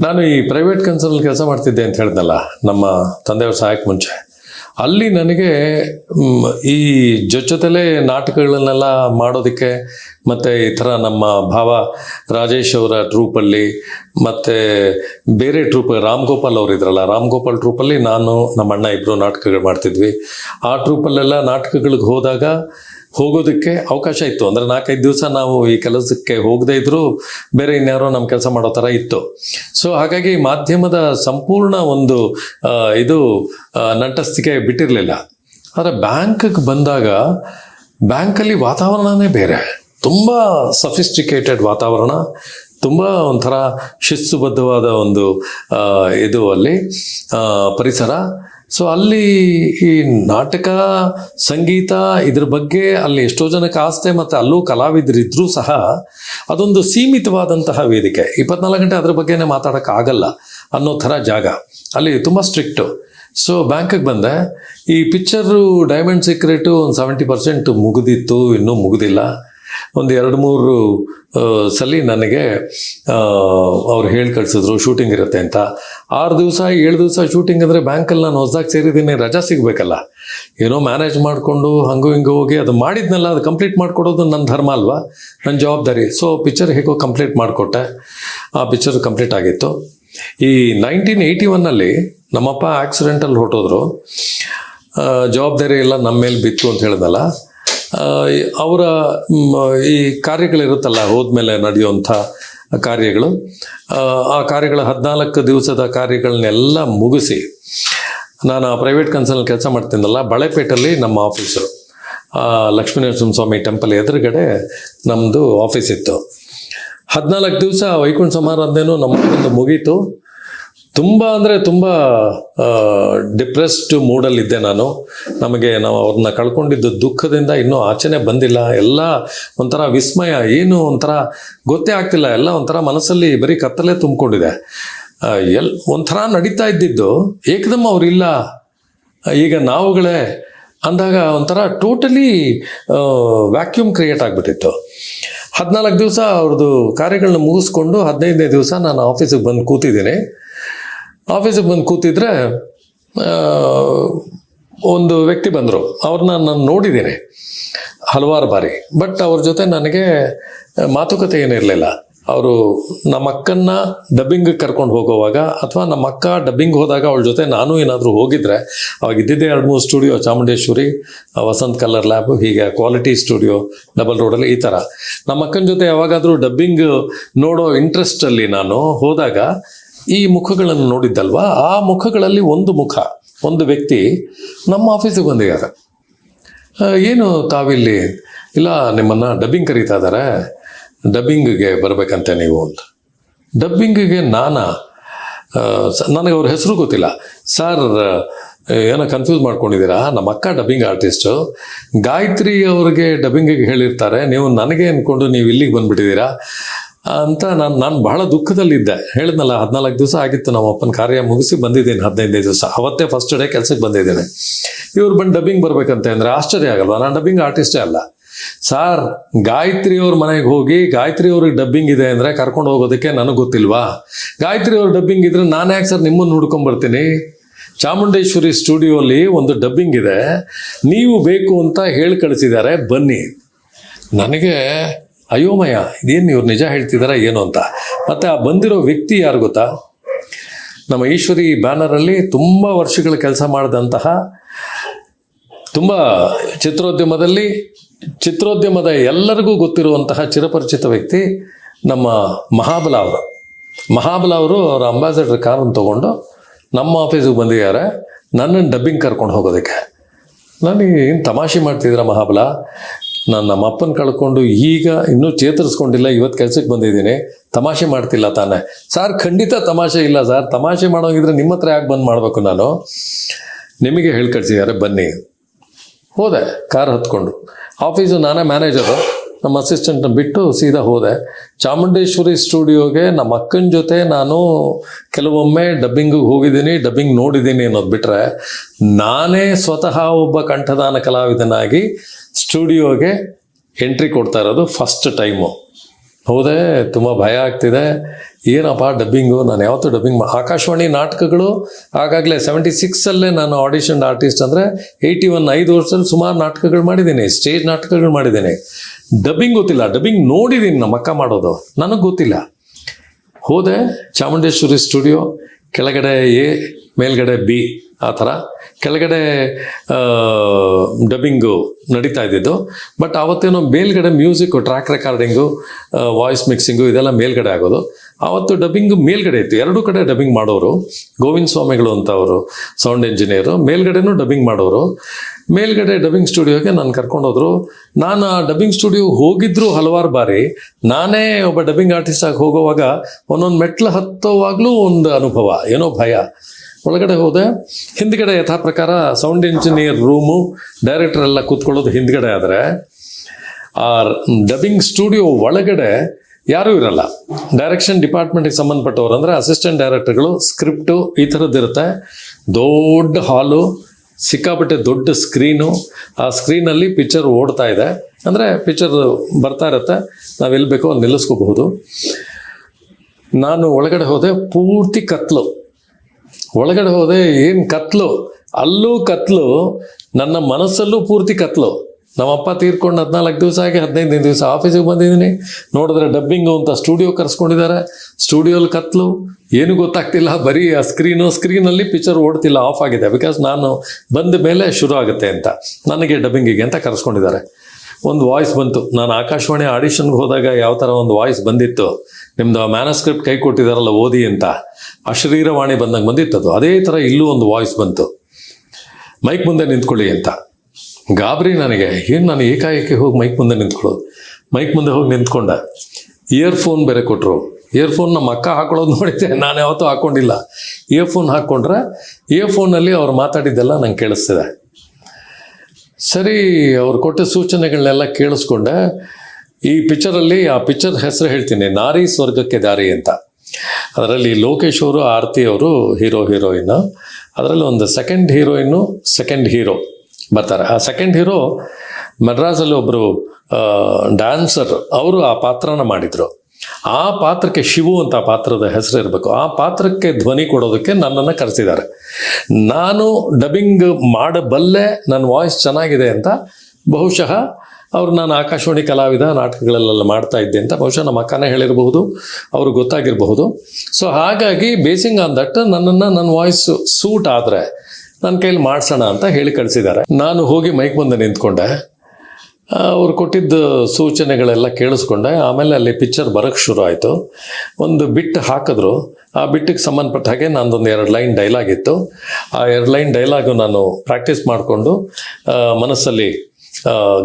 ನಾನು ಈ ಪ್ರೈವೇಟ್ ಕನ್ಸರ್ನಲ್ಲಿ ಕೆಲಸ ಮಾಡ್ತಿದ್ದೆ ಅಂತ ಹೇಳಿದ್ನಲ್ಲ ನಮ್ಮ ತಂದೆಯವ್ರ ಸಹಾಯಕ್ಕೆ ಮುಂಚೆ. ಅಲ್ಲಿ ನನಗೆ ಈ ಜೊತೆಲೆ ನಾಟಕಗಳನ್ನೆಲ್ಲ ಮಾಡೋದಕ್ಕೆ ಮತ್ತು ಈ ಥರ ನಮ್ಮ ಭಾವ ರಾಜೇಶ್ ಅವರ ಟ್ರೂಪಲ್ಲಿ ಮತ್ತು ಬೇರೆ ಟ್ರೂಪ್, ರಾಮ್ ಗೋಪಾಲ್ ಅವರು ಇದ್ರಲ್ಲ, ರಾಮ್ ಗೋಪಾಲ್ ಟ್ರೂಪಲ್ಲಿ ನಾನು, ನಮ್ಮ ಅಣ್ಣ ಇಬ್ಬರು ನಾಟಕಗಳು ಮಾಡ್ತಿದ್ವಿ. ಆ ಟ್ರೂಪಲ್ಲೆಲ್ಲ ನಾಟಕಗಳಿಗೆ ಹೋದಾಗ ಹೋಗೋದಕ್ಕೆ ಅವಕಾಶ ಇತ್ತು. ಅಂದರೆ ನಾಲ್ಕೈದು ದಿವಸ ನಾವು ಈ ಕೆಲಸಕ್ಕೆ ಹೋಗದೇ ಇದ್ದರೂ ಬೇರೆ ಇನ್ಯಾರೋ ನಮ್ಮ ಕೆಲಸ ಮಾಡೋ ಥರ ಇತ್ತು. ಸೊ ಹಾಗಾಗಿ ಮಾಧ್ಯಮದ ಸಂಪೂರ್ಣ ಒಂದು ಇದು ನಟಸ್ತಿಗೆ ಬಿಟ್ಟಿರಲಿಲ್ಲ. ಆದರೆ ಬ್ಯಾಂಕ್ಗೆ ಬಂದಾಗ ಬ್ಯಾಂಕಲ್ಲಿ ವಾತಾವರಣನೇ ಬೇರೆ. ತುಂಬ ಸಫಿಸ್ಟಿಕೇಟೆಡ್ ವಾತಾವರಣ, ತುಂಬ ಒಂಥರ ಶಿಸ್ತುಬದ್ಧವಾದ ಒಂದು ಇದು ಅಲ್ಲಿ ಪರಿಸರ. ಸೊ ಅಲ್ಲಿ ಈ ನಾಟಕ, ಸಂಗೀತ ಇದ್ರ ಬಗ್ಗೆ ಅಲ್ಲಿ ಎಷ್ಟೋ ಜನಕ್ಕೆ ಆಸ್ತೆ ಮತ್ತು ಅಲ್ಲೂ ಕಲಾವಿದರಿದ್ರೂ ಸಹ ಅದೊಂದು ಸೀಮಿತವಾದಂತಹ ವೇದಿಕೆ. ಇಪ್ಪತ್ನಾಲ್ಕು ಗಂಟೆ ಅದ್ರ ಬಗ್ಗೆನೇ ಮಾತಾಡೋಕ್ಕಾಗಲ್ಲ ಅನ್ನೋ ಥರ ಜಾಗ. ಅಲ್ಲಿ ತುಂಬ ಸ್ಟ್ರಿಕ್ಟು ಸೊ ಬ್ಯಾಂಕಿಗೆ ಬಂದೆ. ಈ ಪಿಕ್ಚರು ಡೈಮಂಡ್ ಸೀಕ್ರೆಟು ಒಂದು ಸೆವೆಂಟಿ ಪರ್ಸೆಂಟ್ ಮುಗಿದಿತ್ತು, ಇನ್ನೂ ಮುಗಿದಿಲ್ಲ. ಒಂದು ಎರಡು ಮೂರು ಸಲ ನನಗೆ ಅವ್ರು ಹೇಳಿ ಕಳಿಸಿದ್ರು ಶೂಟಿಂಗ್ ಇರುತ್ತೆ ಅಂತ. ಆರು ದಿವಸ, ಏಳು ದಿವಸ ಶೂಟಿಂಗ್ ಅಂದರೆ ಬ್ಯಾಂಕಲ್ಲಿ ನಾನು ಹೊಸದಾಗಿ ಸೇರಿದ್ದೀನಿ, ರಜಾ ಸಿಗಬೇಕಲ್ಲ. ಏನೋ ಮ್ಯಾನೇಜ್ ಮಾಡಿಕೊಂಡು ಹಂಗೂ ಹಿಂಗೆ ಹೋಗಿ ಅದು ಮಾಡಿದ್ನಲ್ಲ, ಅದು ಕಂಪ್ಲೀಟ್ ಮಾಡಿಕೊಡೋದು ನನ್ನ ಧರ್ಮ ಅಲ್ವಾ? ನನ್ನ ಜವಾಬ್ದಾರಿ. ಸೊ ಪಿಕ್ಚರ್ ಹೇಗೋ ಕಂಪ್ಲೀಟ್ ಮಾಡಿಕೊಟ್ಟೆ. ಆ ಪಿಕ್ಚರ್ ಕಂಪ್ಲೀಟ್ ಆಗಿತ್ತು. ಈ ನೈನ್ಟೀನ್ ಏಯ್ಟಿ ಒನ್ನಲ್ಲಿ ನಮ್ಮಪ್ಪ ಆಕ್ಸಿಡೆಂಟಲ್ಲಿ ಹೊರಟೋದ್ರು. ಜವಾಬ್ದಾರಿ ಎಲ್ಲ ನಮ್ಮ ಮೇಲೆ ಬಿತ್ತು ಅಂತ ಈ- ಅವರ ಈ ಕಾರ್ಯಗಳಿರುತ್ತಲ್ಲ ಹೋದ್ಮೇಲೆ ನಡೆಯುವಂಥ ಕಾರ್ಯಗಳು ಆ, ಕಾರ್ಯಗಳ ಹದಿನಾಲ್ಕು ದಿವಸದ ಕಾರ್ಯಗಳನ್ನೆಲ್ಲ ಮುಗಿಸಿ ನಾನು ಪ್ರೈವೇಟ್ ಕನ್ಸಲ್ನಲ್ಲಿ ಕೆಲಸ ಮಾಡ್ತೀನಲ್ಲ ಬಳೆಪೇಟಲ್ಲಿ ನಮ್ಮ ಆಫೀಸು ಆ, ಸ್ವಾಮಿ ಟೆಂಪಲ್ ಎದುರುಗಡೆ ನಮ್ಮದು ಆಫೀಸ್ ಇತ್ತು. ಹದಿನಾಲ್ಕು ದಿವಸ ವೈಕುಂಠ ಸಮಾರಾಧನೆಯೂ ನಮ್ಮ ಮುಗೀತು. ತುಂಬ ಅಂದರೆ ತುಂಬ ಡಿಪ್ರೆಸ್ಡ್ ಮೂಡಲ್ಲಿದ್ದೆ ನಾನು. ನಮಗೆ ನಾವು ಅವ್ರನ್ನ ಕಳ್ಕೊಂಡಿದ್ದು ದುಃಖದಿಂದ ಇನ್ನೂ ಆಚೆನೆ ಬಂದಿಲ್ಲ. ಎಲ್ಲ ಒಂಥರ ವಿಸ್ಮಯ, ಏನು ಒಂಥರ ಗೊತ್ತೇ ಆಗ್ತಿಲ್ಲ. ಎಲ್ಲ ಒಂಥರ ಮನಸ್ಸಲ್ಲಿ ಬರೀ ಕತ್ತಲೆ ತುಂಬಿಕೊಂಡಿದೆ. ಎಲ್, ಒಂಥರ ನಡೀತಾ ಇದ್ದಿದ್ದು, ಏಕದಮ್ ಅವರಿಲ್ಲ ಈಗ ನಾವುಗಳೇ ಅಂದಾಗ ಒಂಥರ ಟೋಟಲಿ ವ್ಯಾಕ್ಯೂಮ್ ಕ್ರಿಯೇಟ್ ಆಗಿಬಿಟ್ಟಿತ್ತು. ಹದಿನಾಲ್ಕು ದಿವಸ ಅವ್ರದ್ದು ಕಾರ್ಯಗಳನ್ನ ಮುಗಿಸ್ಕೊಂಡು ಹದಿನೈದನೇ ದಿವಸ ನಾನು ಆಫೀಸಿಗೆ ಬಂದು ಕೂತಿದ್ದೀನಿ. ಆಫೀಸಿಗೆ ಬಂದು ಕೂತಿದ್ರೆ ಒಂದು ವ್ಯಕ್ತಿ ಬಂದರು. ಅವ್ರನ್ನ ನಾನು ನೋಡಿದ್ದೀನಿ ಹಲವಾರು ಬಾರಿ. ಬಟ್ ಅವ್ರ ಜೊತೆ ನನಗೆ ಮಾತುಕತೆ ಏನಿರಲಿಲ್ಲ ಅವರು ನಮ್ಮ ಅಕ್ಕನ್ನ ಡಬ್ಬಿಂಗ್ ಕರ್ಕೊಂಡು ಹೋಗುವಾಗ ಅಥವಾ ನಮ್ಮ ಅಕ್ಕ ಡಬ್ಬಿಂಗ್ ಹೋದಾಗ ಅವಳ ಜೊತೆ ನಾನು ಏನಾದರೂ ಹೋಗಿದ್ರೆ, ಅವಾಗ ಇದ್ದಿದ್ದೆ ಎರಡು ಮೂರು studio Chamundeshwari Vasanth colour lab ಹೀಗೆ ಕ್ವಾಲಿಟಿ ಸ್ಟುಡಿಯೋ ಡಬಲ್ ರೋಡಲ್ಲಿ ಈ ಥರ ನಮ್ಮ ಅಕ್ಕನ ಜೊತೆ ಯಾವಾಗಾದರೂ ಡಬ್ಬಿಂಗ್ ನೋಡೋ ಇಂಟ್ರೆಸ್ಟಲ್ಲಿ ನಾನು ಹೋದಾಗ ಈ ಮುಖಗಳನ್ನು ನೋಡಿದ್ದಲ್ವಾ? ಆ ಮುಖಗಳಲ್ಲಿ ಒಂದು ಮುಖ, ಒಂದು ವ್ಯಕ್ತಿ ನಮ್ಮ ಆಫೀಸಿಗೆ ಬಂದಿದ್ದಾರೆ ಏನು ತಾವಿಲ್ಲಿ? ಇಲ್ಲ, ನಿಮ್ಮನ್ನು ಡಬ್ಬಿಂಗ್ ಕರೀತಾ ಇದ್ದಾರೆ ಡಬ್ಬಿಂಗಿಗೆ ಬರಬೇಕಂತೆ ನೀವು ಅಂತ. ಡಬ್ಬಿಂಗಿಗೆ ನಾನಾ? ನನಗೆ ಅವ್ರ ಹೆಸರು ಗೊತ್ತಿಲ್ಲ. ಸರ್ ಏನೋ ಕನ್ಫ್ಯೂಸ್ ಮಾಡ್ಕೊಂಡಿದ್ದೀರಾ? ನಮ್ಮ ಅಕ್ಕ ಡಬ್ಬಿಂಗ್ ಆರ್ಟಿಸ್ಟು ಗಾಯತ್ರಿ ಅವ್ರಿಗೆ ಡಬ್ಬಿಂಗಿಗೆ ಹೇಳಿರ್ತಾರೆ. ನೀವು ನನಗೆ ಅಂದ್ಕೊಂಡು ನೀವು ಇಲ್ಲಿಗೆ ಬಂದ್ಬಿಟ್ಟಿದ್ದೀರಾ? ಅಂತ ನಾನು ನಾನು ಬಹಳ ದುಃಖದಲ್ಲಿದ್ದೆ. ಹೇಳಿದ್ನಲ್ಲ, ಹದಿನಾಲ್ಕು ದಿವಸ ಆಗಿತ್ತು ನಮ್ಮ ಅಪ್ಪನ ಕಾರ್ಯ ಮುಗಿಸಿ ಬಂದಿದ್ದೀನಿ ಹದಿನೈದು ದಿವಸ. ಅವತ್ತೇ ಫಸ್ಟ್ ಡೇ ಕೆಲಸಕ್ಕೆ ಬಂದಿದ್ದೇನೆ. ಇವ್ರು ಬಂದು ಡಬ್ಬಿಂಗ್ ಬರ್ಬೇಕಂತೆ ಅಂದರೆ ಆಶ್ಚರ್ಯ ಆಗಲ್ವಾ? ನಾನು ಡಬ್ಬಿಂಗ್ ಆರ್ಟಿಸ್ಟೇ ಅಲ್ಲ. ಸಾರ್, ಗಾಯತ್ರಿ ಅವ್ರ ಮನೆಗೆ ಹೋಗಿ, ಗಾಯತ್ರಿ ಅವ್ರಿಗೆ ಡಬ್ಬಿಂಗ್ ಇದೆ ಅಂದರೆ ಕರ್ಕೊಂಡು ಹೋಗೋದಕ್ಕೆ ನನಗೆ ಗೊತ್ತಿಲ್ವಾ? ಗಾಯತ್ರಿ ಅವ್ರ ಡಬ್ಬಿಂಗ್ ಇದ್ರೆ ನಾನು ಯಾಕೆ ಸರ್ ನಿಮ್ಮನ್ನು ಹುಡ್ಕೊಂಡ್ ಬರ್ತೀನಿ? ಚಾಮುಂಡೇಶ್ವರಿ ಸ್ಟುಡಿಯೋಲಿ ಒಂದು ಡಬ್ಬಿಂಗ್ ಇದೆ. ನೀವು ಬೇಕು ಅಂತ ಹೇಳಿ ಕಳಿಸಿದ್ದಾರೆ, ಬನ್ನಿ. ನನಗೆ ಅಯೋಮಯ ಇದೇನು ಇವ್ರು ನಿಜ ಹೇಳ್ತಿದಾರ ಏನು ಅಂತ. ಮತ್ತೆ ಆ ಬಂದಿರೋ ವ್ಯಕ್ತಿ ಯಾರು ಗೊತ್ತಾ? ನಮ್ಮ ಈಶ್ವರಿ ಬ್ಯಾನರಲ್ಲಿ ತುಂಬ ವರ್ಷಗಳ ಕೆಲಸ ಮಾಡಿದಂತಹ, ತುಂಬ ಚಿತ್ರೋದ್ಯಮದಲ್ಲಿ, ಚಿತ್ರೋದ್ಯಮದ ಎಲ್ಲರಿಗೂ ಗೊತ್ತಿರುವಂತಹ ಚಿರಪರಿಚಿತ ವ್ಯಕ್ತಿ ನಮ್ಮ ಮಹಾಬಲ ಅವರು. ಮಹಾಬಲ ಅವರು ಅವರ ಅಂಬಾಸಿಡರ್ ಕಾರನ್ನು ತೊಗೊಂಡು ನಮ್ಮ ಆಫೀಸಿಗೆ ಬಂದಿದ್ದಾರೆ. ನನ್ನನ್ನು ಡಬ್ಬಿಂಗ್ ಕರ್ಕೊಂಡು ಹೋಗೋದಕ್ಕೆ. ನನಗೆ ಏನು ತಮಾಷೆ ಮಾಡ್ತಿದ್ರ ಮಹಾಬಲ? ನಾನು ನಮ್ಮ ಅಪ್ಪನ ಕಳ್ಕೊಂಡು ಈಗ ಇನ್ನೂ ಚೇತರಿಸ್ಕೊಂಡಿಲ್ಲ ಇವತ್ತು ಕೆಲ್ಸಕ್ಕೆ ಬಂದಿದ್ದೀನಿ. ತಮಾಷೆ ಮಾಡ್ತಿಲ್ಲ ತಾನೇ. ಸರ್ ಖಂಡಿತ ತಮಾಷೆ ಇಲ್ಲ ಸರ್. ತಮಾಷೆ ಮಾಡೋಂಗಿದ್ರೆ ನಿಮ್ಮ ಹತ್ರ ಯಾಕೆ ಬಂದ್ ಮಾಡಬೇಕು ನಾನು? ನಿಮಗೆ ಹೇಳ್ಕಳ್ಸಿದ್ದಾರೆ ಬನ್ನಿ. ಹೋದೆ, ಕಾರ್ ಹತ್ಕೊಂಡು. ಆಫೀಸು ನಾನೇ ಮ್ಯಾನೇಜರು. ನಮ್ಮ ಅಸಿಸ್ಟೆಂಟ್ನ ಬಿಟ್ಟು ಸೀದಾ ಹೋದೆ. ಚಾಮುಂಡೇಶ್ವರಿ ಸ್ಟುಡಿಯೋಗೆ ನಮ್ಮ ಅಕ್ಕನ ಜೊತೆ ನಾನು ಕೆಲವೊಮ್ಮೆ ಡಬ್ಬಿಂಗಿಗೆ ಹೋಗಿದ್ದೀನಿ, ಡಬ್ಬಿಂಗ್ ನೋಡಿದ್ದೀನಿ ಅನ್ನೋದು ಬಿಟ್ಟರೆ ನಾನೇ ಸ್ವತಃ ಒಬ್ಬ ಕಂಠದಾನ ಕಲಾವಿದನಾಗಿ ಸ್ಟುಡಿಯೋಗೆ ಎಂಟ್ರಿ ಕೊಡ್ತಾ ಇರೋದು ಫಸ್ಟ್ ಟೈಮು ಹೌದೇ, ತುಂಬ ಭಯ ಆಗ್ತಿದೆ. ಏನಪ್ಪ ಡಬ್ಬಿಂಗು ನಾನು ಯಾವತ್ತೂ ಡಬ್ಬಿಂಗ್ ಆಕಾಶವಾಣಿ ನಾಟಕಗಳು ಆಗಾಗಲೇ ಸೆವೆಂಟಿ ಸಿಕ್ಸಲ್ಲೇ ನಾನು ಆಡಿಷನ್ ಆರ್ಟಿಸ್ಟ್ ಅಂದರೆ ಏಯ್ಟಿ ಒನ್ ಐದು ವರ್ಷದಲ್ಲಿ ಸುಮಾರು ನಾಟಕಗಳು ಮಾಡಿದ್ದೀನಿ ಸ್ಟೇಜ್ ನಾಟಕಗಳು ಮಾಡಿದ್ದೀನಿ. ಡಬ್ಬಿಂಗ್ ಗೊತ್ತಿಲ್ಲ ಡಬ್ಬಿಂಗ್ ನೋಡಿದ್ದೀನಿ ನಮ್ಮ ಅಕ್ಕ ಮಾಡೋದು. ನನಗೆ ಗೊತ್ತಿಲ್ಲ. ಹೋದೆ, ಚಾಮುಂಡೇಶ್ವರಿ ಸ್ಟುಡಿಯೋ ಕೆಳಗಡೆ ಎ, ಮೇಲ್ಗಡೆ ಬಿ. ಆ ಥರ. ಕೆಳಗಡೆ ಡಬ್ಬಿಂಗು ನಡೀತಾ ಇದ್ದಿದ್ದು. ಬಟ್ ಆವತ್ತೇನೋ ಮೇಲ್ಗಡೆ music track recording voice mixing ಇದೆಲ್ಲ ಮೇಲ್ಗಡೆ ಆಗೋದು. ಆವತ್ತು ಡಬ್ಬಿಂಗು ಮೇಲ್ಗಡೆ ಇತ್ತು. ಎರಡೂ ಕಡೆ ಡಬ್ಬಿಂಗ್ ಮಾಡೋರು. ಗೋವಿಂದ ಸ್ವಾಮಿಗಳು ಅಂತ ಅವರು ಸೌಂಡ್ ಇಂಜಿನಿಯರು ಮೇಲ್ಗಡೆನೂ ಡಬ್ಬಿಂಗ್ ಮಾಡೋರು. ಮೇಲ್ಗಡೆ ಡಬ್ಬಿಂಗ್ ಸ್ಟುಡಿಯೋಗೆ ನಾನು ಕರ್ಕೊಂಡೋದ್ರು. ನಾನು ಆ ಡಬ್ಬಿಂಗ್ ಸ್ಟುಡಿಯೋ ಹೋಗಿದ್ರು ಹಲವಾರು ಬಾರಿ. ನಾನೇ ಒಬ್ಬ ಡಬ್ಬಿಂಗ್ ಆರ್ಟಿಸ್ಟ್ ಆಗಿ ಹೋಗುವಾಗ ಒಂದೊಂದು ಮೆಟ್ಲು ಹತ್ತೋವಾಗಲೂ ಒಂದು ಅನುಭವ, ಏನೋ ಭಯ. ಒಳಗಡೆ ಹೋದೆ. ಹಿಂದ್ಗಡೆ ಯಥಾ ಪ್ರಕಾರ ಸೌಂಡ್ ಇಂಜಿನಿಯರ್ ರೂಮು ಡೈರೆಕ್ಟರ್ ಎಲ್ಲ ಕೂತ್ಕೊಳ್ಳೋದು ಹಿಂದ್ಗಡೆ ಆದರೆ, ಆ ಡಬ್ಬಿಂಗ್ ಸ್ಟುಡಿಯೋ ಒಳಗಡೆ ಯಾರೂ ಇರಲ್ಲ. ಡೈರೆಕ್ಷನ್ ಡಿಪಾರ್ಟ್ಮೆಂಟಿಗೆ ಸಂಬಂಧಪಟ್ಟವ್ರು ಅಂದರೆ ಅಸಿಸ್ಟೆಂಟ್ ಡೈರೆಕ್ಟರ್ಗಳು ಸ್ಕ್ರಿಪ್ಟು ಈ ಥರದ್ದಿರುತ್ತೆ ದೊಡ್ಡ ಹಾಲು ಸಿಕ್ಕಾಪಟ್ಟೆ ದೊಡ್ಡ ಸ್ಕ್ರೀನು ಆ ಸ್ಕ್ರೀನಲ್ಲಿ ಪಿಕ್ಚರ್ ಓಡ್ತಾ ಇದೆ. ಅಂದರೆ ಪಿಕ್ಚರ್ ಬರ್ತಾ ಇರುತ್ತೆ. ನಾವು ಎಲ್ಲಿ ಬೇಕೋ ನಿಲ್ಲಿಸ್ಕೋಬಹುದು. ನಾನು ಒಳಗಡೆ ಹೋದೆ ಪೂರ್ತಿ ಕತ್ಲು. ಒಳಗಡೆ ಹೋದೆ, ಏನು ಕತ್ಲು? ಅಲ್ಲೂ ಕತ್ಲು, ನನ್ನ ಮನಸ್ಸಲ್ಲೂ ಪೂರ್ತಿ ಕತ್ಲು. ನಮ್ಮಪ್ಪ ತೀರ್ಕೊಂಡು ಹದಿನಾಲ್ಕು ದಿವಸ ಆಗಿ ಹದಿನೈದು ದಿವಸ ಆಫೀಸಿಗೆ ಬಂದಿದ್ದೀನಿ. ನೋಡಿದ್ರೆ ಡಬ್ಬಿಂಗು ಅಂತ ಸ್ಟುಡಿಯೋ ಕರೆಸ್ಕೊಂಡಿದ್ದಾರೆ. ಸ್ಟುಡಿಯೋಲಿ ಕತ್ಲು. ಏನು ಗೊತ್ತಾಗ್ತಿಲ್ಲ, ಬರೀ ಆ ಸ್ಕ್ರೀನು ಸ್ಕ್ರೀನಲ್ಲಿ ಪಿಕ್ಚರ್ ಓಡ್ತಿಲ್ಲ ಆಫ್ ಆಗಿದೆ. ಬಿಕಾಸ್ ನಾನು ಬಂದ ಮೇಲೆ ಶುರು ಆಗುತ್ತೆ ಅಂತ. ನನಗೆ ಡಬ್ಬಿಂಗಿಗೆ ಅಂತ ಕರೆಸ್ಕೊಂಡಿದ್ದಾರೆ. ಒಂದು ವಾಯ್ಸ್ ಬಂತು. ನಾನು ಆಕಾಶವಾಣಿ ಆಡಿಷನ್ಗೆ ಹೋದಾಗ ಯಾವ ಥರ ಒಂದು ವಾಯ್ಸ್ ಬಂದಿತ್ತು ನಿಮ್ಮದು ಮ್ಯಾನಸ್ಕ್ರಿಪ್ಟ್ ಕೈ ಕೊಟ್ಟಿದ್ದಾರಲ್ಲ ಓದಿ ಅಂತ. ಅಶರೀರವಾಣಿ ಬಂದಂಗೆ ಬಂದಿತ್ತು ಅದು. ಅದೇ ಥರ ಇಲ್ಲೂ ಒಂದು ವಾಯ್ಸ್ ಬಂತು. ಮೈಕ್ ಮುಂದೆ ನಿಂತ್ಕೊಳ್ಳಿ ಅಂತ. ಗಾಬರಿ ನನಗೆ. ಏನು ನಾನು ಏಕಾಏಕಿ ಹೋಗಿ ಮೈಕ್ ಮುಂದೆ ನಿಂತ್ಕೊಳ್ಳೋದು? ಮೈಕ್ ಮುಂದೆ ಹೋಗಿ ನಿಂತ್ಕೊಂಡೆ. ಇಯರ್ಫೋನ್ ಬೇರೆ ಕೊಟ್ಟರು ಇಯರ್ಫೋನ್ ನಮ್ಮ ಅಕ್ಕ ಹಾಕೊಳ್ಳೋದು ನೋಡಿದ್ದೆ. ನಾನು ಯಾವತ್ತೂ ಹಾಕ್ಕೊಂಡಿಲ್ಲ ಇಯರ್ಫೋನ್ ಹಾಕ್ಕೊಂಡ್ರೆ ಇಯರ್ಫೋನಲ್ಲಿ ಅವ್ರು ಮಾತಾಡಿದ್ದೆಲ್ಲ ನಂಗೆ ಕೇಳಿಸ್ತಿದೆ. ಸರಿ, ಅವ್ರು ಕೊಟ್ಟ ಸೂಚನೆಗಳನ್ನೆಲ್ಲ ಕೇಳಿಸ್ಕೊಂಡೆ. ಈ ಪಿಕ್ಚರಲ್ಲಿ ಆ ಪಿಕ್ಚರ್ ಹೆಸರು ಹೇಳ್ತೀನಿ, ನಾರಿ ಸ್ವರ್ಗಕ್ಕೆ ದಾರಿ ಅಂತ. ಅದರಲ್ಲಿ ಲೋಕೇಶ್ ಅವರು, ಆರತಿ ಅವರು ಹೀರೋ, ಹೀರೋಯಿನ್. ಅದರಲ್ಲಿ ಒಂದು ಸೆಕೆಂಡ್ ಹೀರೋಯಿನ್ನು ಸೆಕೆಂಡ್ ಹೀರೋ ಬರ್ತಾರೆ. ಆ ಸೆಕೆಂಡ್ ಹೀರೋ ಮದ್ರಾಸಲ್ಲಿ ಒಬ್ಬರು ಡ್ಯಾನ್ಸರ್ ಅವರು ಆ ಪಾತ್ರನ ಮಾಡಿದರು. ಆ ಪಾತ್ರಕ್ಕೆ ಶಿವು ಅಂತ ಪಾತ್ರದ ಹೆಸರು ಇರಬೇಕು ಆ ಪಾತ್ರಕ್ಕೆ ಧ್ವನಿ ಕೊಡೋದಕ್ಕೆ ನನ್ನನ್ನು ಕರೆಸಿದ್ದಾರೆ. ನಾನು ಡಬ್ಬಿಂಗ್ ಮಾಡಬಲ್ಲೆ ನನ್ನ ವಾಯ್ಸ್ ಚೆನ್ನಾಗಿದೆ ಅಂತ ಬಹುಶಃ ಅವರು ನಾನು ಆಕಾಶವಾಣಿ ಕಲಾವಿದ, ನಾಟಕಗಳಲ್ಲೆಲ್ಲ ಮಾಡ್ತಾ ಇದ್ದೆ ಅಂತ ಬಹುಶಃ ನಮ್ಮ ಅಕ್ಕನೇ ಹೇಳಿರಬಹುದು ಅವ್ರಿಗೆ ಗೊತ್ತಾಗಿರಬಹುದು. ಸೊ ಹಾಗಾಗಿ ಬೇಸಿಂಗ್ ಆನ್ ದಟ್ ನನ್ನನ್ನು ನನ್ನ ವಾಯ್ಸ್ ಸೂಟ್ ಆದರೆ ನನ್ನ ಕೈಲಿ ಮಾಡಿಸೋಣ ಅಂತ ಹೇಳಿ ಕಳಿಸಿದ್ದಾರೆ. ನಾನು ಹೋಗಿ ಮೈಕ್ ಮುಂದೆ ನಿಂತ್ಕೊಂಡೆ. ಅವ್ರು ಕೊಟ್ಟಿದ್ದ ಸೂಚನೆಗಳೆಲ್ಲ ಕೇಳಿಸ್ಕೊಂಡೆ. ಆಮೇಲೆ ಅಲ್ಲಿ ಪಿಕ್ಚರ್ ಬರೋಕ್ಕೆ ಶುರು ಆಯಿತು. ಒಂದು ಬಿಟ್ ಹಾಕಿದ್ರು. ಆ ಬಿಟ್ಟಿಗೆ ಸಂಬಂಧಪಟ್ಟ ಹಾಗೆ ನಂದೊಂದು ಎರಡು ಲೈನ್ ಡೈಲಾಗ್ ಇತ್ತು. ಆ ಎರಡು ಲೈನ್ ಡೈಲಾಗು ನಾನು ಪ್ರಾಕ್ಟೀಸ್ ಮಾಡಿಕೊಂಡು ಮನಸ್ಸಲ್ಲಿ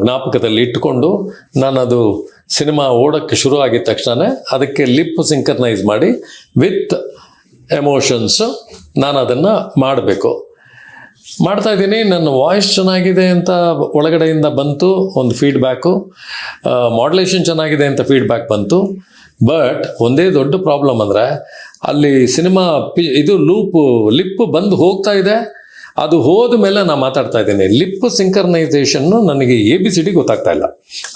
ಜ್ಞಾಪಕದಲ್ಲಿ ಇಟ್ಕೊಂಡು ನಾನು ಅದು ಸಿನಿಮಾ ಓಡೋಕ್ಕೆ ಶುರು ಆಗಿದ ತಕ್ಷಣ ಅದಕ್ಕೆ ಲಿಪ್ ಸಿಂಕರ್ನೈಸ್ ಮಾಡಿ ವಿತ್ ಎಮೋಷನ್ಸ್ ನಾನು ಅದನ್ನು ಮಾಡಬೇಕು. ಮಾಡ್ತಾ ಇದ್ದೀನಿ. ನನ್ನ ವಾಯ್ಸ್ ಚೆನ್ನಾಗಿದೆ ಅಂತ ಒಳಗಡೆಯಿಂದ ಬಂತು ಒಂದು ಫೀಡ್ಬ್ಯಾಕು ಮಾಡ್ಯುಲೇಷನ್ ಚೆನ್ನಾಗಿದೆ ಅಂತ ಫೀಡ್ಬ್ಯಾಕ್ ಬಂತು. ಬಟ್ ಒಂದೇ ದೊಡ್ಡ ಪ್ರಾಬ್ಲಮ್ ಅಂದರೆ ಅಲ್ಲಿ ಸಿನಿಮಾ ಪಿ ಇದು ಲೂಪು ಲಿಪ್ ಬಂದು ಹೋಗ್ತಾ ಇದೆ. ಅದು ಹೋದ ಮೇಲೆ ನಾನು ಮಾತಾಡ್ತಾ ಇದ್ದೇನೆ. ಲಿಪ್ ಸಿಂಕರ್ನೈಸೇಷನ್ ನನಗೆ ಎ ಬಿ ಸಿ ಡಿ ಗೊತ್ತಾಗ್ತಾ ಇಲ್ಲ.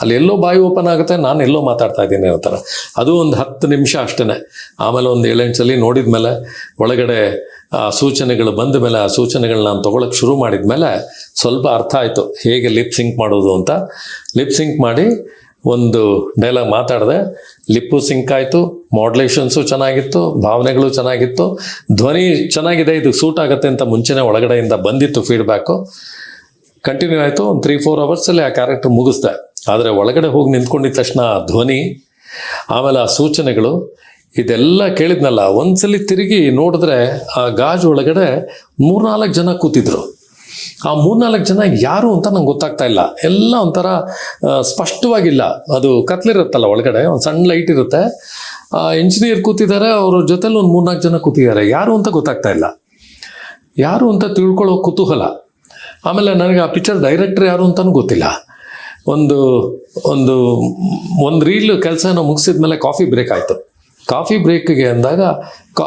ಅಲ್ಲಿ ಎಲ್ಲೋ ಬಾಯಿ ಓಪನ್ ಆಗುತ್ತೆ, ನಾನು ಎಲ್ಲೋ ಮಾತಾಡ್ತಾ ಇದ್ದೀನಿ ಅನ್ನೋ ಅದು ಒಂದು ಹತ್ತು ನಿಮಿಷ ಅಷ್ಟೇ ಆಮೇಲೆ ಒಂದು ಏಳೆಂಟು ಸಲ ನೋಡಿದ ಮೇಲೆ, ಒಳಗಡೆ ಆ ಸೂಚನೆಗಳು ಬಂದ ಮೇಲೆ, ಆ ಸೂಚನೆಗಳು ನಾನು ತೊಗೊಳಕ್ಕೆ ಶುರು ಮಾಡಿದ ಮೇಲೆ ಸ್ವಲ್ಪ ಅರ್ಥ ಆಯಿತು. ಹೇಗೆ ಲಿಪ್ ಸಿಂಕ್ ಮಾಡೋದು ಅಂತ. ಲಿಪ್ ಸಿಂಕ್ ಮಾಡಿ ಒಂದು ಡೈಲಾಗ್ ಮಾತಾಡಿದೆ, ಲಿಪ್ಪು ಸಿಂಕ್ ಆಯಿತು ಮಾಡ್ಯುಲೇಷನ್ಸು ಚೆನ್ನಾಗಿತ್ತು, ಭಾವನೆಗಳು ಚೆನ್ನಾಗಿತ್ತು. ಧ್ವನಿ ಚೆನ್ನಾಗಿದೆ, ಇದು ಸೂಟ್ ಆಗುತ್ತೆ ಅಂತ ಮುಂಚೆನೇ ಒಳಗಡೆಯಿಂದ ಬಂದಿತ್ತು ಫೀಡ್ಬ್ಯಾಕು ಕಂಟಿನ್ಯೂ ಆಯಿತು, ಒಂದು ತ್ರೀ ಫೋರ್ ಅವರ್ಸಲ್ಲಿ ಆ ಕ್ಯಾರೆಕ್ಟರ್ ಮುಗಿಸ್ದೆ. ಆದರೆ ಒಳಗಡೆ ಹೋಗಿ ನಿಂತ್ಕೊಂಡಿದ್ದ ತಕ್ಷಣ ಧ್ವನಿ, ಆಮೇಲೆ ಆ ಸೂಚನೆಗಳು, ಇದೆಲ್ಲ ಕೇಳಿದ್ನಲ್ಲ, ಒಂದ್ಸಲಿ ತಿರುಗಿ ನೋಡಿದ್ರೆ ಆ ಗಾಜು ಒಳಗಡೆ ಮೂರ್ನಾಲ್ಕು ಜನ ಕೂತಿದ್ರು. ಆ ಮೂರ್ನಾಲ್ಕು ಜನ ಯಾರು ಅಂತ ನಂಗೆ ಗೊತ್ತಾಗ್ತಾ ಇಲ್ಲ. ಎಲ್ಲ ಒಂಥರ ಸ್ಪಷ್ಟವಾಗಿಲ್ಲ. ಅದು ಕತ್ಲಿರುತ್ತಲ್ಲ ಒಳಗಡೆ, ಒಂದು ಸಣ್ಣ ಲೈಟ್ ಇರುತ್ತೆ. ಆ ಇಂಜಿನಿಯರ್ ಕೂತಿದ್ದಾರೆ, ಅವ್ರ ಜೊತೆಲಿ ಒಂದು ಮೂರ್ನಾಲ್ಕು ಜನ ಕೂತಿದ್ದಾರೆ. ಯಾರು ಅಂತ ಗೊತ್ತಾಗ್ತಾ ಇಲ್ಲ. ಯಾರು ಅಂತ ತಿಳ್ಕೊಳ್ಳೋ ಕುತೂಹಲ. ಆಮೇಲೆ ನನಗೆ ಆ ಪಿಕ್ಚರ್ ಡೈರೆಕ್ಟರ್ ಯಾರು ಅಂತಲೂ ಗೊತ್ತಿಲ್ಲ. ಒಂದು ಒಂದು ಒಂದು ರೀಲ್ ಕೆಲಸನ ಮುಗಿಸಿದ ಮೇಲೆ ಕಾಫಿ ಬ್ರೇಕ್ ಆಯಿತು ಕಾಫಿ ಬ್ರೇಕ್ಗೆ ಅಂದಾಗ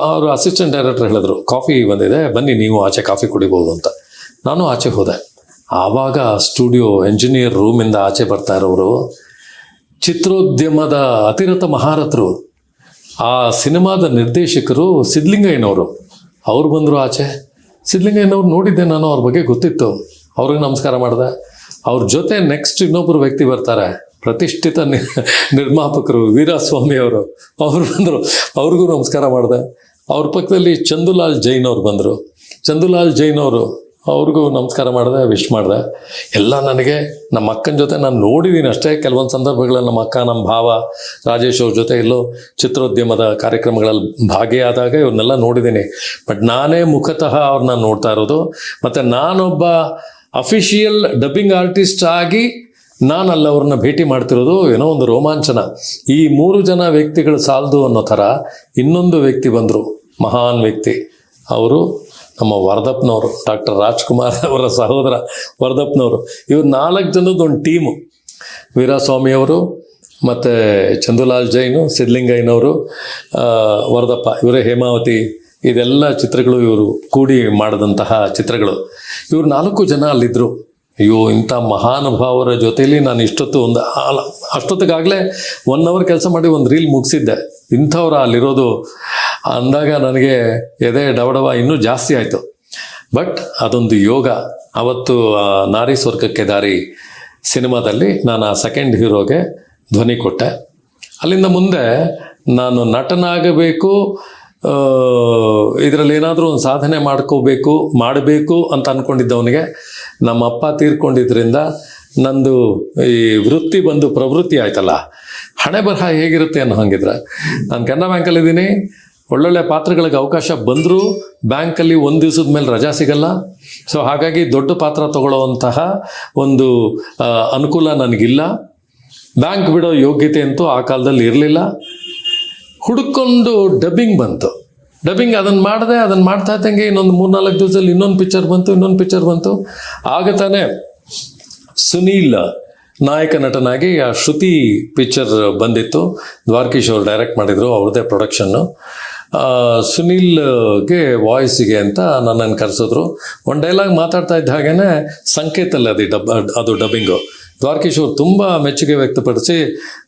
ಅವರು ಅಸಿಸ್ಟೆಂಟ್ ಡೈರೆಕ್ಟರ್ ಹೇಳಿದ್ರು ಕಾಫಿ ಬಂದಿದೆ, ಬನ್ನಿ ನೀವು ಆಚೆ ಕಾಫಿ ಕುಡಿಬೋದು ಅಂತ. ನಾನು ಆಚೆ ಹೋದೆ. ಆವಾಗ ಸ್ಟುಡಿಯೋ ಎಂಜಿನಿಯರ್ ರೂಮಿಂದ ಆಚೆ ಬರ್ತಾ ಇರೋರು, ಚಿತ್ರೋದ್ಯಮದ ಅತಿರಥ ಮಹಾರಥರು, ಆ ಸಿನಿಮಾದ ನಿರ್ದೇಶಕರು ಸಿದ್ಲಿಂಗಯ್ಯನವರು ಅವ್ರು ಬಂದರು ಆಚೆ. ಸಿದ್ಲಿಂಗಯ್ಯನವ್ರು ನೋಡಿದ್ದೆ ನಾನು, ಅವ್ರ ಬಗ್ಗೆ ಗೊತ್ತಿತ್ತು. ಅವ್ರಿಗೆ ನಮಸ್ಕಾರ ಮಾಡಿದೆ. ಅವ್ರ ಜೊತೆ ನೆಕ್ಸ್ಟ್ ಇನ್ನೊಬ್ಬರು ವ್ಯಕ್ತಿ ಬರ್ತಾರೆ, ಪ್ರತಿಷ್ಠಿತ ನಿರ್ಮಾಪಕರು ವೀರಸ್ವಾಮಿ ಅವರು. ಅವ್ರು ಬಂದರು. ಅವ್ರಿಗೂ ನಮಸ್ಕಾರ ಮಾಡಿದೆ. ಅವ್ರ ಪಕ್ಕದಲ್ಲಿ ಚಂದುಲಾಲ್ ಜೈನ್ ಅವ್ರು ಬಂದರು. ಚಂದುಲಾಲ್ ಜೈನ್ ಅವರು ಅವ್ರಿಗೂ ನಮಸ್ಕಾರ ಮಾಡಿದೆ ವಿಶ್ ಮಾಡಿದೆ. ಎಲ್ಲ ನನಗೆ, ನಮ್ಮ ಅಕ್ಕನ ಜೊತೆ ನಾನು ನೋಡಿದ್ದೀನಿ ಅಷ್ಟೇ, ಕೆಲವೊಂದು ಸಂದರ್ಭಗಳಲ್ಲಿ ನಮ್ಮ ಅಕ್ಕ, ನಮ್ಮ ಭಾವ, ರಾಜೇಶ್ ಅವ್ರ ಜೊತೆ ಎಲ್ಲೋ ಚಿತ್ರೋದ್ಯಮದ ಕಾರ್ಯಕ್ರಮಗಳಲ್ಲಿ ಭಾಗಿಯಾದಾಗ ಇವನ್ನೆಲ್ಲ ನೋಡಿದ್ದೀನಿ ಬಟ್ ನಾನೇ ಮುಖತಃ ಅವ್ರನ್ನ ನೋಡ್ತಾ ಇರೋದು. ಮತ್ತು ನಾನೊಬ್ಬ ಅಫಿಷಿಯಲ್ ಡಬ್ಬಿಂಗ್ ಆರ್ಟಿಸ್ಟ್ ಆಗಿ ನಾನು ಅಲ್ಲಿ ಅವ್ರನ್ನ ಭೇಟಿ ಮಾಡ್ತಿರೋದು, ಏನೋ ಒಂದು ರೋಮಾಂಚನ. ಈ ಮೂರು ಜನ ವ್ಯಕ್ತಿಗಳು ಸಾಲದು ಅನ್ನೋ ಥರ ಇನ್ನೊಂದು ವ್ಯಕ್ತಿ ಬಂದರು, ಮಹಾನ್ ವ್ಯಕ್ತಿ. ಅವರು ನಮ್ಮ ವರದಪ್ಪನವರು ಡಾಕ್ಟರ್ ರಾಜ್ಕುಮಾರ್ ಅವರ ಸಹೋದರ ವರದಪ್ಪನವರು ಇವ್ರು ನಾಲ್ಕು ಜನದ ಒಂದು ಟೀಮು ವೀರಸ್ವಾಮಿಯವರು ಮತ್ತು ಚಂದುಲಾಲ್ ಜೈನು, ಸಿದ್ಲಿಂಗಯ್ಯನವರು ವರದಪ್ಪ ಇವರೇ ಹೇಮಾವತಿ. ಇದೆಲ್ಲ ಚಿತ್ರಗಳು ಇವರು ಕೂಡಿ ಮಾಡಿದಂತಹ ಚಿತ್ರಗಳು. ಇವರು ನಾಲ್ಕು ಜನ ಅಲ್ಲಿದ್ದರು ಅಯ್ಯೋ, ಇಂಥ ಮಹಾನುಭಾವರ ಜೊತೆಯಲ್ಲಿ ನಾನು ಇಷ್ಟೊತ್ತು ಒಂದು ಅಷ್ಟೊತ್ತಿಗಾಗಲೇ ಒನ್ ಅವರ್ ಕೆಲಸ ಮಾಡಿ ಒಂದು ರೀಲ್ ಮುಗಿಸಿದ್ದೆ. ಇಂಥವ್ರು ಅಲ್ಲಿರೋದು ಅಂದಾಗ ನನಗೆ ಎದೆ ಡವಡವ ಇನ್ನೂ ಜಾಸ್ತಿ ಆಯಿತು. ಬಟ್ ಅದೊಂದು ಯೋಗ. ಅವತ್ತು ನಾರಿ ಸ್ವರ್ಗಕ್ಕೆ ದಾರಿ ಸಿನಿಮಾದಲ್ಲಿ ನಾನು ಆ ಸೆಕೆಂಡ್ ಹೀರೋಗೆ ಧ್ವನಿ ಕೊಟ್ಟೆ. ಅಲ್ಲಿಂದ ಮುಂದೆ ನಾನು ನಟನಾಗಬೇಕು ಇದರಲ್ಲಿ ಏನಾದರೂ ಒಂದು ಸಾಧನೆ ಮಾಡ್ಕೋಬೇಕು, ಮಾಡಬೇಕು ಅಂತ ಅಂದ್ಕೊಂಡಿದ್ದವನಿಗೆ ನಮ್ಮ ಅಪ್ಪ ತೀರ್ಕೊಂಡಿದ್ದರಿಂದ ನಂದು ಈ ವೃತ್ತಿ ಬಂದು ಪ್ರವೃತ್ತಿ ಆಯ್ತಲ್ಲ. ಹಣೆ ಬರಹ ಹೇಗಿರುತ್ತೆ ಅನ್ನೋ ಹಂಗಿದ್ರೆ, ನಾನು ಕೆನರಾ ಬ್ಯಾಂಕಲ್ಲಿದ್ದೀನಿ ಒಳ್ಳೊಳ್ಳೆ ಪಾತ್ರಗಳಿಗೆ ಅವಕಾಶ ಬಂದರೂ ಬ್ಯಾಂಕಲ್ಲಿ ಒಂದು ದಿವಸದ ಮೇಲೆ ರಜಾ ಸಿಗಲ್ಲ. ಸೊ ಹಾಗಾಗಿ ದೊಡ್ಡ ಪಾತ್ರ ತಗೊಳ್ಳುವಂತಹ ಒಂದು ಅನುಕೂಲ ನನಗಿಲ್ಲ. ಬ್ಯಾಂಕ್ ಬಿಡೋ ಯೋಗ್ಯತೆ ಅಂತೂ ಆ ಕಾಲದಲ್ಲಿ ಇರಲಿಲ್ಲ. ಹುಡುಕೊಂಡು ಡಬ್ಬಿಂಗ್ ಬಂತು. ಡಬ್ಬಿಂಗ್ ಅದನ್ನು ಮಾಡಿದೆ ಅದನ್ನು ಮಾಡ್ತಾ ಇದ್ದಂಗೆ ಇನ್ನೊಂದು ಮೂರ್ನಾಲ್ಕು ದಿವಸದಲ್ಲಿ ಇನ್ನೊಂದು ಪಿಕ್ಚರ್ ಬಂತು, ಇನ್ನೊಂದು ಪಿಕ್ಚರ್ ಬಂತು. ಆಗ ತಾನೇ ಸುನೀಲ್ ನಾಯಕ ನಟನಾಗಿ ಆ ಶ್ರುತಿ ಪಿಕ್ಚರ್ ಬಂದಿತ್ತು. ದ್ವಾರಕೀಶ್ ಅವರು ಡೈರೆಕ್ಟ್ ಮಾಡಿದರು, ಅವ್ರದ್ದೇ ಪ್ರೊಡಕ್ಷನ್ನು. ಸುನೀಲ್ಗೆ ವಾಯ್ಸಿಗೆ ಅಂತ ನನ್ನನ್ನು ಕರೆಸಿದ್ರು. ಒಂದು ಡೈಲಾಗ್ ಮಾತಾಡ್ತಾ ಇದ್ದ ಹಾಗೇನೆ ಸಂಕೇತಲ್ಲಿ ಅದು ಡಬ್, ಅದು ಡಬ್ಬಿಂಗು ದ್ವಾರಕೀಶ್ ಅವರು ತುಂಬ ಮೆಚ್ಚುಗೆ ವ್ಯಕ್ತಪಡಿಸಿ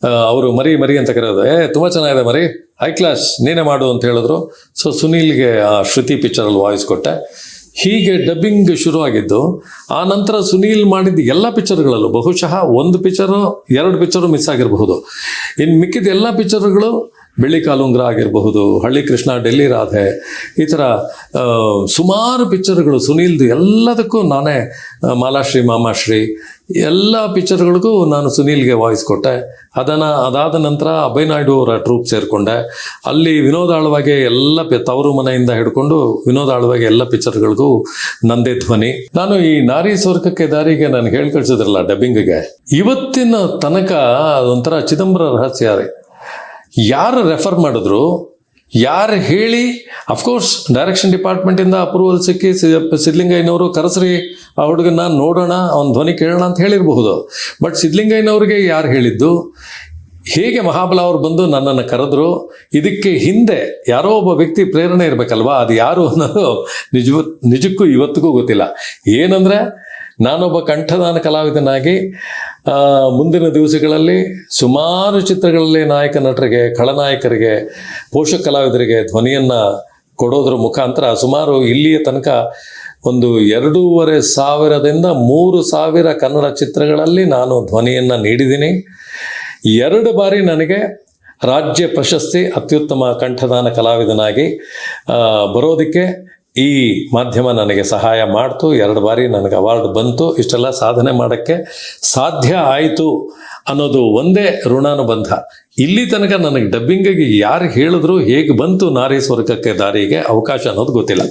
ಅವರು ಮರಿ ಮರಿ ಅಂತ ಕರೆಯೋದು. ಏ, ತುಂಬ ಚೆನ್ನಾಗಿದೆ ಮರಿ. ಹೈ ಕ್ಲಾಸ್ ನೀನೇ ಮಾಡು ಅಂತ ಹೇಳಿದ್ರು. ಸೊ ಸುನೀಲ್ಗೆ ಆ ಶ್ರುತಿ ಪಿಕ್ಚರಲ್ಲಿ ವಾಯ್ಸ್ ಕೊಟ್ಟೆ. ಹೀಗೆ ಡಬ್ಬಿಂಗ್ ಶುರುವಾಗಿದ್ದು ಆ ನಂತರ ಸುನೀಲ್ ಮಾಡಿದ ಎಲ್ಲ ಪಿಕ್ಚರ್ಗಳಲ್ಲೂ ಬಹುಶಃ ಒಂದು ಪಿಕ್ಚರು ಎರಡು ಪಿಕ್ಚರು ಮಿಸ್ ಆಗಿರಬಹುದು. ಇನ್ನು ಮಿಕ್ಕಿದ ಎಲ್ಲ ಪಿಕ್ಚರ್ಗಳು ಬೆಳ್ಳಿ ಕಾಲುಂಗ್ರ ಆಗಿರಬಹುದು ಹಳ್ಳಿ ಕೃಷ್ಣ ಡೆಲ್ಲಿ ರಾಧೆ, ಈ ಥರ ಸುಮಾರು ಪಿಕ್ಚರ್ಗಳು, ಸುನೀಲ್ದು ಎಲ್ಲದಕ್ಕೂ ನಾನೇ ಮಾಲಾಶ್ರೀ, ಮಾಮಾಶ್ರೀ, ಎಲ್ಲ ಪಿಕ್ಚರ್ಗಳಿಗೂ ನಾನು ಸುನೀಲ್ಗೆ ವಾಯ್ಸ್ ಕೊಟ್ಟೆ. ಅದನ್ನು ಅದಾದ ನಂತರ ಅಭಯ್ ಅವರ ಟ್ರೂಪ್ ಸೇರಿಕೊಂಡೆ. ಅಲ್ಲಿ ವಿನೋದ್ ಆಳ್ವಾಗೆ ಎಲ್ಲ ತವರು ಮನೆಯಿಂದ ಹಿಡ್ಕೊಂಡು ವಿನೋದ್ ಆಳ್ವಾಗೆ ಎಲ್ಲ ಪಿಕ್ಚರ್ಗಳಿಗೂ ನಂದೇ ಧ್ವನಿ. ನಾನು ಈ ನಾರಿ ಸ್ವರ್ಗಕ್ಕೆ ದಾರಿಗೆ ನಾನು ಹೇಳಿ ಕಳ್ಸಿದ್ರಲ್ಲ ಡಬ್ಬಿಂಗ್ಗೆ. ಇವತ್ತಿನ ತನಕ ಅದೊಂಥರ ಚಿದಂಬರ ರಹಸ್ಯ ರೀ. ಯಾರು ರೆಫರ್ ಮಾಡಿದ್ರು, ಯಾರು ಹೇಳಿ ಅಫ್ಕೋರ್ಸ್ ಡೈರೆಕ್ಷನ್ ಡಿಪಾರ್ಟ್ಮೆಂಟಿಂದ ಅಪ್ರೂವಲ್ ಸಿಕ್ಕಿ ಸಿದ್ಲಿಂಗಯ್ಯನವರು ಕರೆಸ್ರಿ, ಆ ಹುಡುಗನ ನೋಡೋಣ, ಅವನ ಧ್ವನಿ ಕೇಳೋಣ ಅಂತ ಹೇಳಿರಬಹುದು. ಬಟ್ ಸಿದ್ಲಿಂಗಯ್ಯನವ್ರಿಗೆ ಯಾರು ಹೇಳಿದ್ದು ಹೇಗೆ ಮಹಾಬಲ ಅವರು ಬಂದು ನನ್ನನ್ನು ಕರೆದ್ರು? ಇದಕ್ಕೆ ಹಿಂದೆ ಯಾರೋ ಒಬ್ಬ ವ್ಯಕ್ತಿ ಪ್ರೇರಣೆ ಇರಬೇಕಲ್ವಾ? ಅದು ಯಾರು ಅನ್ನೋದು ನಿಜ ನಿಜಕ್ಕೂ ಇವತ್ತಿಗೂ ಗೊತ್ತಿಲ್ಲ. ಏನಂದರೆ, ನಾನೊಬ್ಬ ಕಂಠದಾನ ಕಲಾವಿದನಾಗಿ ಮುಂದಿನ ದಿವಸಗಳಲ್ಲಿ ಸುಮಾರು ಚಿತ್ರಗಳಲ್ಲಿ ನಾಯಕ ನಟರಿಗೆ, ಖಳನಾಯಕರಿಗೆ, ಪೋಷಕ ಕಲಾವಿದರಿಗೆ ಧ್ವನಿಯನ್ನು ಕೊಡೋದ್ರ ಮುಖಾಂತರ ಸುಮಾರು ಇಲ್ಲಿಯ ತನಕ ಒಂದು ಎರಡೂವರೆ ಸಾವಿರದಿಂದ ಮೂರು ಸಾವಿರ ಕನ್ನಡ ಚಿತ್ರಗಳಲ್ಲಿ ನಾನು ಧ್ವನಿಯನ್ನು ನೀಡಿದ್ದೀನಿ. ಎರಡು ಬಾರಿ ನನಗೆ ರಾಜ್ಯ ಪ್ರಶಸ್ತಿ, ಅತ್ಯುತ್ತಮ ಕಂಠದಾನ ಕಲಾವಿದನಾಗಿ ಬರೋದಕ್ಕೆ ಈ ಮಾಧ್ಯಮ ನನಗೆ ಸಹಾಯ ಮಾಡ್ತು. ಎರಡು ಬಾರಿ ನನಗೆ ಅವಾರ್ಡ್ ಬಂತು. ಇಷ್ಟೆಲ್ಲ ಸಾಧನೆ ಮಾಡೋಕ್ಕೆ ಸಾಧ್ಯ ಆಯಿತು ಅನ್ನೋದು ಒಂದೇ ಋಣಾನುಬಂಧ. ಇಲ್ಲಿ ತನಕ ನನಗೆ ಡಬ್ಬಿಂಗಿಗೆ ಯಾರು ಹೇಳಿದ್ರು ಹೇಗೆ ಬಂತು ನಾರಿ ಸ್ವರ್ಗಕ್ಕೆ ದಾರಿಗೆ ಅವಕಾಶ ಅನ್ನೋದು ಗೊತ್ತಿಲ್ಲ.